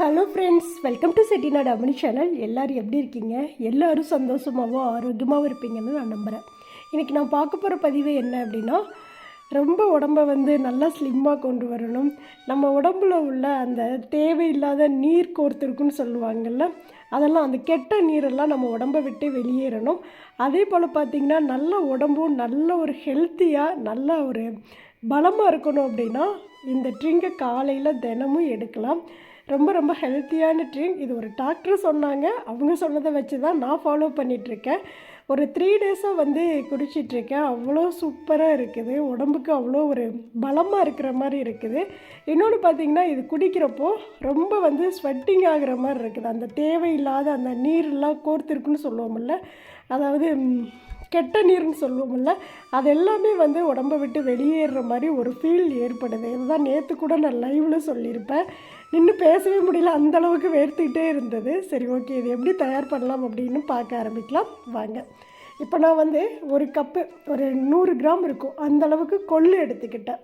Hello friends welcome to Chettinadu Amani channel எல்லோரும் எப்படி இருக்கீங்க? எல்லோரும் சந்தோஷமாகவும் ஆரோக்கியமாகவும் இருப்பீங்கன்னு நான் நம்புகிறேன் இன்றைக்கி நான் பார்க்க போகிற பதிவு என்ன அப்படின்னா ரொம்ப உடம்ப வந்து நல்லா ஸ்லிம்மாக கொண்டு வரணும். நம்ம உடம்புல உள்ள அந்த தேவையில்லாத நீர் கோர்த்துருக்குன்னு சொல்லுவாங்கள்ல அதெல்லாம் அந்த கெட்ட நீரெல்லாம் நம்ம உடம்பை விட்டு வெளியேறணும். அதே போல் பார்த்திங்கன்னா நல்ல உடம்பும் நல்ல ஒரு ஹெல்த்தியாக நல்ல ஒரு பலமாக இருக்கணும் அப்படின்னா இந்த ட்ரிங்கை காலையில் தினமும் எடுக்கலாம். ரொம்ப ரொம்ப ஹெல்த்தியான ட்ரிங்க் இது ஒரு டாக்டர் சொன்னாங்க. அவங்க சொன்னதை வச்சு தான் நான் ஃபாலோ பண்ணிகிட்ருக்கேன் ஒரு த்ரீ டேஸாக வந்து குடிச்சிட்ருக்கேன் அவ்வளோ சூப்பராக இருக்குது. உடம்புக்கு அவ்வளோ ஒரு பலமாக இருக்கிற மாதிரி இருக்குது. இன்னொன்று பார்த்திங்கன்னா இது குடிக்கிறப்போ ரொம்ப வந்து ஸ்வெட்டிங் ஆகிற மாதிரி இருக்குது. அந்த தேவையில்லாத அந்த நீர்லாம் கோர்த்துருக்குன்னு சொல்லுவோம்ல அதாவது கெட்ட நீர்னு சொல்லுவோம்ல அது எல்லாமே வந்து உடம்பை விட்டு வெளியேறுற மாதிரி ஒரு ஃபீல் ஏற்படுது. இதுதான் நேற்று கூட நான் லைவில் சொல்லியிருப்பேன். நின்று பேசவே முடியல அந்த அளவுக்கு வேர்த்துக்கிட்டே இருந்தது. சரி ஓகே இது எப்படி தயார் பண்ணலாம் அப்படின்னு பார்க்க ஆரம்பிக்கலாம். வாங்க. இப்போ நான் வந்து ஒரு கப்பு ஒரு நூறு கிராம் இருக்கும். அந்த அளவுக்கு கொள்ளு எடுத்துக்கிட்டேன்.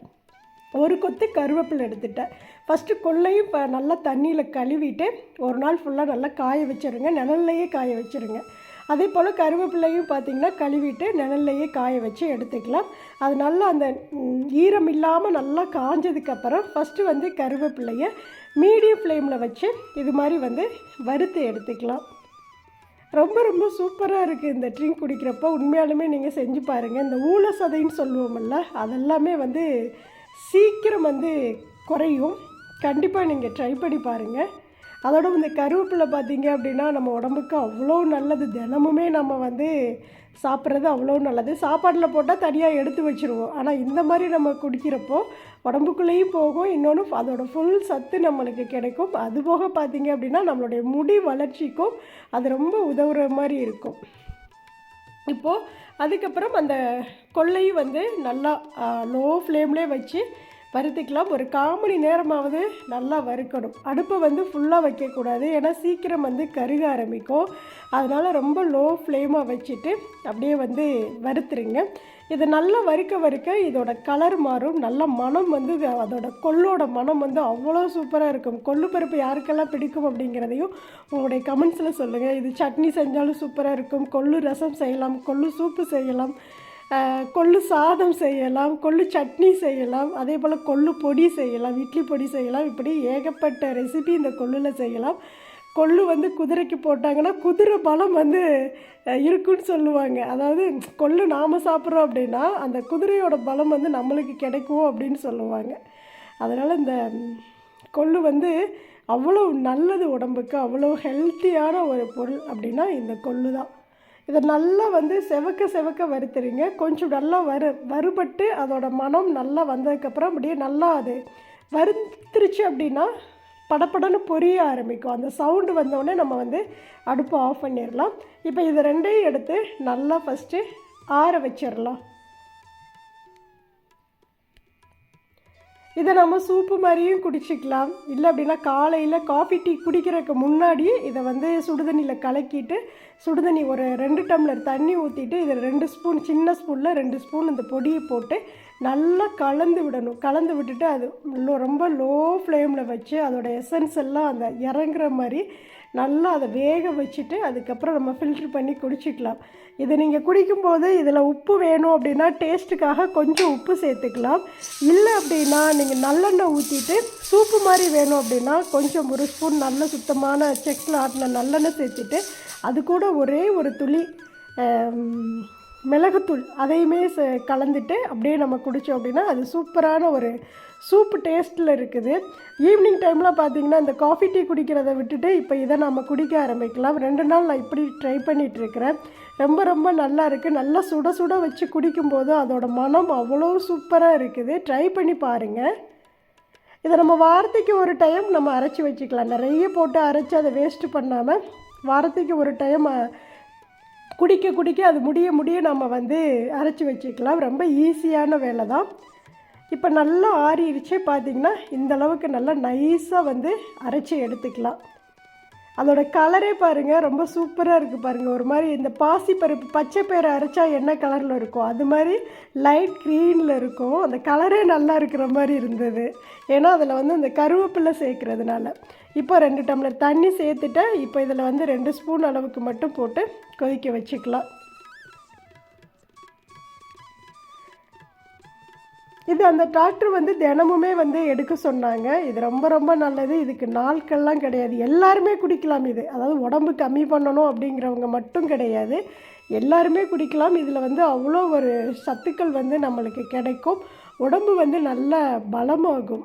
ஒரு கொத்து கருவேப்பிலை எடுத்துட்டேன். ஃபஸ்ட்டு கொள்ளையும் இப்போ நல்லா தண்ணியில் கழுவிட்டு ஒரு நாள் ஃபுல்லாக நல்லா காய வச்சுருங்க. நிழல்லையே காய வச்சிருங்க. அதே போல் கருவேப்பிலையும் பார்த்தீங்கன்னா கழுவிட்டு நிழல்லையே காய வச்சு எடுத்துக்கலாம். அது நல்லா அந்த ஈரம் இல்லாமல் நல்லா காஞ்சதுக்கப்புறம் ஃபஸ்ட்டு வந்து கருவேப்பிலையை மீடியம் ஃப்ளேமில் வச்சு இது மாதிரி வந்து வறுத்து எடுத்துக்கலாம். ரொம்ப ரொம்ப சூப்பராக இருக்குது இந்த ட்ரிங்க் குடிக்கிறப்போ. உண்மையாலுமே நீங்கள் செஞ்சு பாருங்கள் இந்த ஊழ சதைன்னு சொல்லுவோம்ல அதெல்லாமே வந்து சீக்கிரம் வந்து குறையும். கண்டிப்பாக நீங்கள் ட்ரை பண்ணி பாருங்கள் அதோட இந்த கருவேப்பிலை பார்த்தீங்க அப்படின்னா நம்ம உடம்புக்கு அவ்வளோ நல்லது. தினமுமே நம்ம வந்து சாப்பிட்றது அவ்வளோ நல்லது. சாப்பாட்டில் போட்டால் தனியாக எடுத்து வச்சுருவோம். ஆனால் இந்த மாதிரி நம்ம குடிக்கிறப்போ உடம்புக்குள்ளேயும் போகும். இன்னொன்று அதோட ஃபுல் சத்து நம்மளுக்கு கிடைக்கும். அது போக பார்த்தீங்க அப்படின்னா நம்மளுடைய முடி வளர்ச்சிக்கும் அது ரொம்ப உதவுற மாதிரி இருக்கும். இப்போது அதுக்கப்புறம் அந்த கொள்ளையும் வந்து நல்லா லோ ஃப்ளேம்லேயே வச்சு வறுத்துக்கலாம் ஒரு கால் மணி நேரமாவது நல்லா வறுக்கணும். அடுப்பை வந்து ஃபுல்லாக வைக்கக்கூடாது. ஏன்னா சீக்கிரம் வந்து கருக ஆரம்பிக்கும். அதனால் ரொம்ப லோ ஃப்ளேமாக வச்சுட்டு அப்படியே வந்து வறுத்துருங்க. இது நல்லா வறுக்க வறுக்க இதோட கலர் மாறும். நல்ல மனம் வந்து அதோட கொள்ளோட மனம் வந்து அவ்வளோ சூப்பராக இருக்கும். கொள்ளு பருப்பு யாருக்கெல்லாம் பிடிக்கும் அப்படிங்கிறதையும் உங்களுடைய கமெண்ட்ஸில் சொல்லுங்கள் இது சட்னி செஞ்சாலும் சூப்பராக இருக்கும். கொள்ளு ரசம் செய்யலாம். கொள்ளு சூப்பு செய்யலாம். கொள்ளு சாதம் செய்யலாம் கொள்ளு சட்னி செய்யலாம் அதே போல் கொள்ளு பொடி செய்யலாம் இட்லி பொடி செய்யலாம் இப்படி ஏகப்பட்ட ரெசிபி இந்த கொள்ளில் செய்யலாம். கொள்ளு வந்து குதிரைக்கு போட்டாங்கன்னா குதிரை பலம் வந்து இருக்குன்னு சொல்லுவாங்க. அதாவது கொள்ளு நாம் சாப்பிட்றோம் அப்படின்னா அந்த குதிரையோட பலம் வந்து நம்மளுக்கு கிடைக்கும் அப்படின்னு சொல்லுவாங்க. அதனால் இந்த கொள்ளு வந்து அவ்வளோ நல்லது உடம்புக்கு அவ்வளோ ஹெல்த்தியான ஒரு பொருள் அப்படின்னா இந்த கொள்ளு தான் இதை நல்லா வந்து செவக்க செவக்க வறுத்துறீங்க கொஞ்சம் நல்லா வறு வறுபட்டு அதோட மனம் நல்லா வந்ததுக்கப்புறம் அப்படியே நல்லா அது வறுத்துருச்சு அப்படின்னா படப்படன்னு பொரிய ஆரம்பிக்கும். அந்த சவுண்டு வந்தோடனே நம்ம வந்து அடுப்பை ஆஃப் பண்ணிடலாம். இப்போ இது ரெண்டையும் எடுத்து நல்லா ஃபஸ்ட்டு ஆற வச்சிடலாம். இதை நம்ம சூப்பு மாதிரியும் குடிச்சிக்கலாம். இல்லை அப்படின்னா காலையில் காஃபி டீ குடிக்கிறதுக்கு முன்னாடி இதை வந்து சுடுதண்ணியில் கலக்கிட்டு சுடுதண்ணி ஒரு ரெண்டு டம்ளர் தண்ணி ஊற்றிட்டு இதில் ரெண்டு ஸ்பூன் சின்ன ஸ்பூனில் ரெண்டு ஸ்பூன் இந்த பொடியை போட்டு நல்லா கலந்து விடணும். கலந்து விட்டுட்டு அது ரொம்ப லோ ஃப்ளேமில் வச்சு அதோட எசன்ஸ் எல்லாம் அந்த இறங்குற மாதிரி நல்லா அதை வேக வச்சுட்டு அதுக்கப்புறம் நம்ம ஃபில்ட்ரு பண்ணி குடிச்சிக்கலாம். இதை நீங்கள் குடிக்கும்போது இதில் உப்பு வேணும் அப்படின்னா டேஸ்ட்டுக்காக கொஞ்சம் உப்பு சேர்த்துக்கலாம். இல்லை அப்படின்னா நீங்கள் நல்லெண்ணெய் ஊற்றிட்டு சூப்பு மாதிரி வேணும் அப்படின்னா கொஞ்சம் ஒரு ஸ்பூன் நல்ல சுத்தமான செக்கில் ஆட்டின நல்லெண்ணெய் சேர்த்துட்டு அது கூட ஒரே ஒரு துளி மிளகுத்தூள் அதையுமே ச- கலந்துட்டு அப்படியே நம்ம குடித்தோம் அப்படின்னா அது சூப்பரான ஒரு சூப்பு டேஸ்ட்டில் இருக்குது. ஈவினிங் டைமில் பார்த்தீங்கன்னா இந்த காஃபி டீ குடிக்கிறத விட்டுட்டு இப்போ இதை நம்ம குடிக்க ஆரம்பிக்கலாம். ரெண்டு நாள் நான் இப்படி ட்ரை பண்ணிகிட்ருக்கிறேன் ரொம்ப ரொம்ப நல்லா இருக்குது நல்லா சுட சுட வச்சு குடிக்கும்போது அதோட மனம் அவ்வளோ சூப்பராக இருக்குது. ட்ரை பண்ணி பாருங்கள் இதை நம்ம வாரத்துக்கு ஒரு டைம் நம்ம அரைச்சி வச்சுக்கலாம். நிறைய போட்டு அரைச்சி அதை வேஸ்ட்டு பண்ணாமல் வாரத்துக்கு ஒரு டைம் குடிக்க குடிக்க அது முடிய முடிய நம்ம வந்து அரைச்சி வச்சுக்கலாம். ரொம்ப ஈஸியான வேலை தான். இப்போ நல்லா ஆறிடுச்சு. பார்த்தீங்கன்னா இந்த அளவுக்கு நல்லா நைஸாக வந்து அரைச்சி எடுத்துக்கலாம். அதோட கலரே பாருங்கள் ரொம்ப சூப்பராக இருக்குது பாருங்கள் ஒரு மாதிரி இந்த பாசி பருப்பு பச்சை பயிறு அரைச்சா என்ன கலரில் இருக்கும் அது மாதிரி லைட் க்ரீனில் இருக்கும். அந்த கலரே நல்லா இருக்கிற மாதிரி இருந்தது. ஏன்னா அதில் வந்து இந்த கருவேப்பிலை சேர்க்குறதுனால. இப்போ ரெண்டு டம்ளர் தண்ணி சேர்த்துட்டேன் இப்போ இதில் வந்து ரெண்டு ஸ்பூன் அளவுக்கு மட்டும் போட்டு கொதிக்க வச்சுக்கலாம். இது அந்த டாக்டர் வந்து தினமுமே வந்து எடுக்க சொன்னாங்க. இது ரொம்ப ரொம்ப நல்லது. இதுக்கு நாட்கள்லாம் கிடையாது. எல்லாருமே குடிக்கலாம் இது. அதாவது உடம்பு கம்மி பண்ணணும் அப்படிங்கிறவங்க மட்டும் கிடையாது. எல்லாருமே குடிக்கலாம். இதில் வந்து அவ்வளோ ஒரு சத்துக்கள் வந்து நம்மளுக்கு கிடைக்கும். உடம்பு வந்து நல்ல பலமாகும்.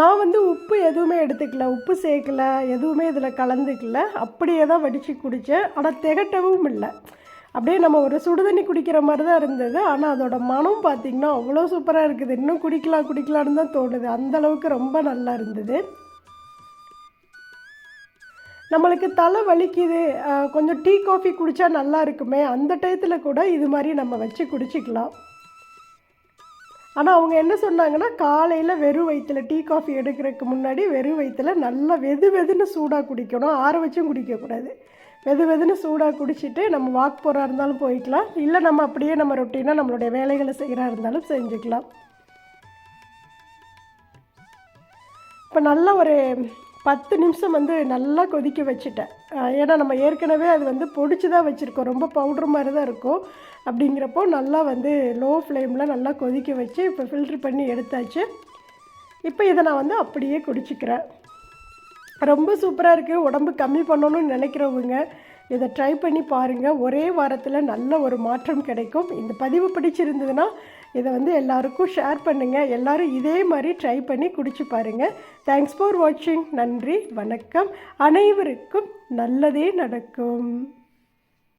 நான் வந்து உப்பு எதுவுமே எடுத்துக்கல உப்பு சேர்க்கல எதுவுமே இதில் கலந்துக்கல. அப்படியே தான் வடித்து குடித்தேன் ஆனால் திகட்டவும் இல்லை. அப்படியே நம்ம ஒரு சுடுதண்ணி குடிக்கிற மாதிரி தான் இருந்தது. ஆனால் அதோட மனம் பார்த்திங்கன்னா அவ்வளோ சூப்பராக இருக்குது. இன்னும் குடிக்கலாம் குடிக்கலான்னு தான் தோணுது. அந்தளவுக்கு ரொம்ப நல்லா இருந்தது. நம்மளுக்கு தலை வலிக்குது. கொஞ்சம் டீ காஃபி குடித்தா நல்லா இருக்குமே. அந்த டயத்தில் கூட இது மாதிரி நம்ம வச்சு குடிச்சிக்கலாம். ஆனால் அவங்க என்ன சொன்னாங்கன்னா காலையில் வெறும் வயிற்றில் டீ காஃபி எடுக்கிறதுக்கு முன்னாடி வெறும் வயிற்றில் நல்லா வெது வெதுன்னு சூடாக குடிக்கணும். ஆற வச்சும் குடிக்கக்கூடாது. வெது வெதுன்னு சூடாக குடிச்சிட்டு நம்ம வாக் போகிறா இருந்தாலும் போய்க்கலாம். இல்லை நம்ம அப்படியே நம்ம ரொட்டீனாக நம்மளுடைய வேலைகளை செய்கிறா இருந்தாலும் செஞ்சுக்கலாம். இப்போ நல்ல ஒரு பத்து நிமிஷம் வந்து நல்லா கொதிக்க வச்சுட்டேன். ஏன்னா நம்ம ஏற்கனவே அது வந்து பொடிச்சு தான் வச்சுருக்கோம். ரொம்ப பவுட்ரு மாதிரி தான் இருக்கும். அப்படிங்கிறப்போ நல்லா வந்து லோ ஃப்ளேமில் நல்லா கொதிக்க வச்சு இப்போ ஃபில்ட்ரு பண்ணி எடுத்தாச்சு. இப்போ இதை நான் வந்து அப்படியே குடிச்சிக்கிறேன். ரொம்ப சூப்பராக இருக்குது உடம்பு கம்மி பண்ணணும்னு நினைக்கிறவங்க இதை ட்ரை பண்ணி பாருங்கள் ஒரே வாரத்தில் நல்ல ஒரு மாற்றம் கிடைக்கும். இந்த பதிவு பிடிச்சிருந்ததுன்னா இதை வந்து எல்லாருக்கும் ஷேர் பண்ணுங்கள் எல்லோரும் இதே மாதிரி ட்ரை பண்ணி குடிச்சு பாருங்கள் தேங்க்ஸ் ஃபார் வாட்சிங் நன்றி வணக்கம். அனைவருக்கும் நல்லதே நடக்கும்.